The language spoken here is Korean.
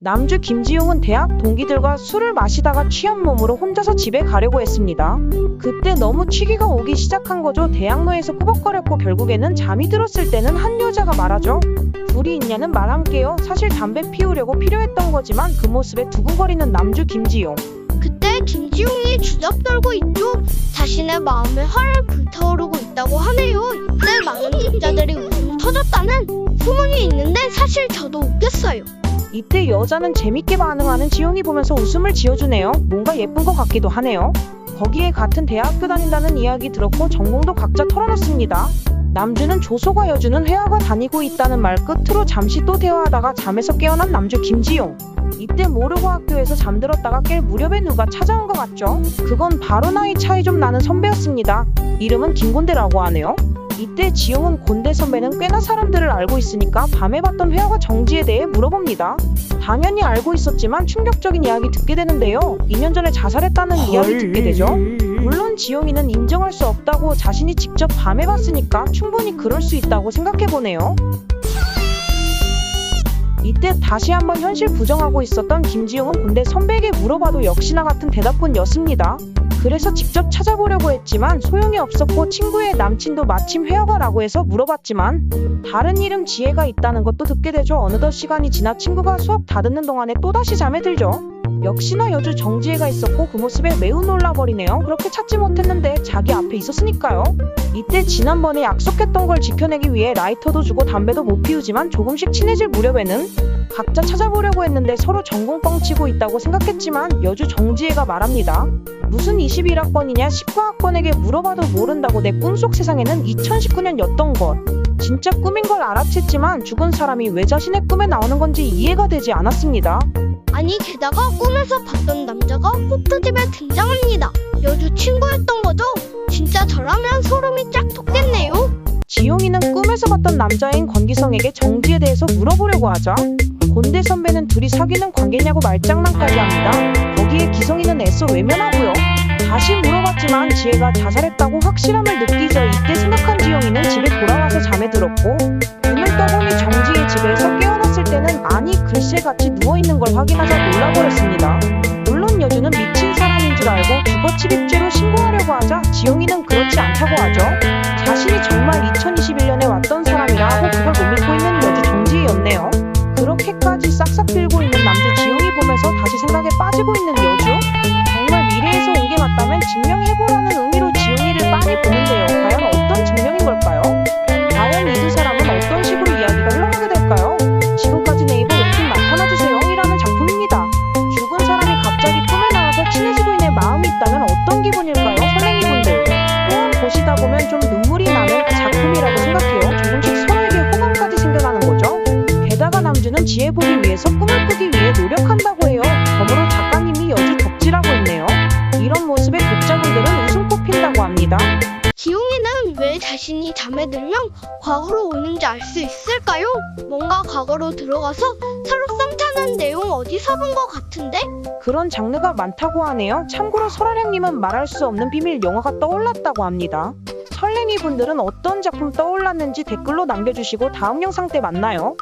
남주 김지용은 대학 동기들과 술을 마시다가 취한 몸으로 혼자서 집에 가려고 했습니다. 그때 너무 취기가 오기 시작한 거죠. 대학로에서 꾸벅거렸고 결국에는 잠이 들었을 때는 한 여자가 말하죠. 둘이 있냐는 말 함께요. 사실 담배 피우려고 필요했던 거지만 그 모습에 두근거리는 남주 김지용. 그때 김지용이 주접 떨고 있죠. 자신의 마음에 화를 불타오르고 있다고 하네요. 이때 많은 독자들이 웃음을 터졌다는 소문이 있는데 사실 저도 웃겼어요. 이때 여자는 재밌게 반응하는 지용이 보면서 웃음을 지어주네요. 뭔가 예쁜 것 같기도 하네요. 거기에 같은 대학교 다닌다는 이야기 들었고 전공도 각자 털어놨습니다. 남주는 조소과 여주는 회화가 다니고 있다는 말 끝으로 잠시 또 대화하다가 잠에서 깨어난 남주 김지용. 이때 모르고 학교에서 잠들었다가 깰 무렵에 누가 찾아온 것 같죠? 그건 바로 나이 차이 좀 나는 선배였습니다. 이름은 김곤대라고 하네요. 이때 지용은 곤대 선배는 꽤나 사람들을 알고 있으니까 밤에 봤던 회화가 정지에 대해 물어봅니다. 당연히 알고 있었지만 충격적인 이야기 듣게 되는데요. 2년 전에 자살했다는 이야기 듣게 되죠. 물론 지용이는 인정할 수 없다고 자신이 직접 밤에 봤으니까 충분히 그럴 수 있다고 생각해보네요. 이때 다시 한번 현실 부정하고 있었던 김지용은 군대 선배에게 물어봐도 역시나 같은 대답뿐이었습니다. 그래서 직접 찾아보려고 했지만 소용이 없었고 친구의 남친도 마침 회화가라고 해서 물어봤지만 다른 이름 지혜가 있다는 것도 듣게 되죠. 어느덧 시간이 지나 친구가 수업 다 듣는 동안에 또다시 잠에 들죠. 역시나 여주 정지혜가 있었고 그 모습에 매우 놀라버리네요. 그렇게 찾지 못했는데 자기 앞에 있었으니까요. 이때 지난번에 약속했던 걸 지켜내기 위해 라이터도 주고 담배도 못 피우지만 조금씩 친해질 무렵에는 각자 찾아보려고 했는데 서로 전공 뻥치고 있다고 생각했지만 여주 정지혜가 말합니다. 무슨 21학번이냐 19학번에게 물어봐도 모른다고 내 꿈속 세상에는 2019년이었던 것. 진짜 꿈인 걸 알아챘지만 죽은 사람이 왜 자신의 꿈에 나오는 건지 이해가 되지 않았습니다. 아니 게다가 꿈에서 봤던 남자가 포트집에 등장합니다. 여주 친구였던 거죠? 진짜 저라면 소름이 쫙 돋겠네요. 지용이는 꿈에서 봤던 남자인 권기성에게 정지에 대해서 물어보려고 하자 곤대 선배는 둘이 사귀는 관계냐고 말장난까지 합니다. 거기에 기성이는 애써 외면하고요. 다시 물어봤지만 지혜가 자살했다고 확실함을 느끼자 이때 생각한 지용이는 집에 잠에 들었고 눈을 떠보니 정지의 집에서 깨어났을 때는 아니 글쎄 같이 누워있는 걸 확인하자 놀라버렸습니다. 물론 여주는 미친 사람인 줄 알고 주거침입죄로 신고하려고 하자 지용이는 그렇지 않다고 하죠. 자신이 정말 2021년에 왔던 사람이라 하고 그걸 못 믿고 있는 여주 정지혜였네요. 그렇게까지 싹싹 빌고 있는 남주 지용이 보면서 다시 생각에 빠지고 있는 여주? 정말 미래에서 온 게 맞다면 증명해보라는 보면 좀 눈물이 나는 작품이라고 생각해요. 조금씩 서로에게 호감까지 생겨나는 거죠. 게다가 남주는 지혜 보기 위해서 꿈을 꾸기 위해 노력한다고 해요. 덤으로 작가님이 여주 덕질하고 있네요. 이런 모습에 독자분들은 웃음 꽃핀다고 합니다. 기용이는 왜 자신이 잠에 들면 과거로 오는지 알 수 있을까요? 뭔가 과거로 들어가서 서로 썸 타는 내용 어디서 본 것 같은데? 그런 장르가 많다고 하네요. 참고로 설아량님은 말할 수 없는 비밀 영화가 떠올랐다고 합니다. 설랭이 분들은 어떤 작품 떠올랐는지 댓글로 남겨주시고 다음 영상 때 만나요.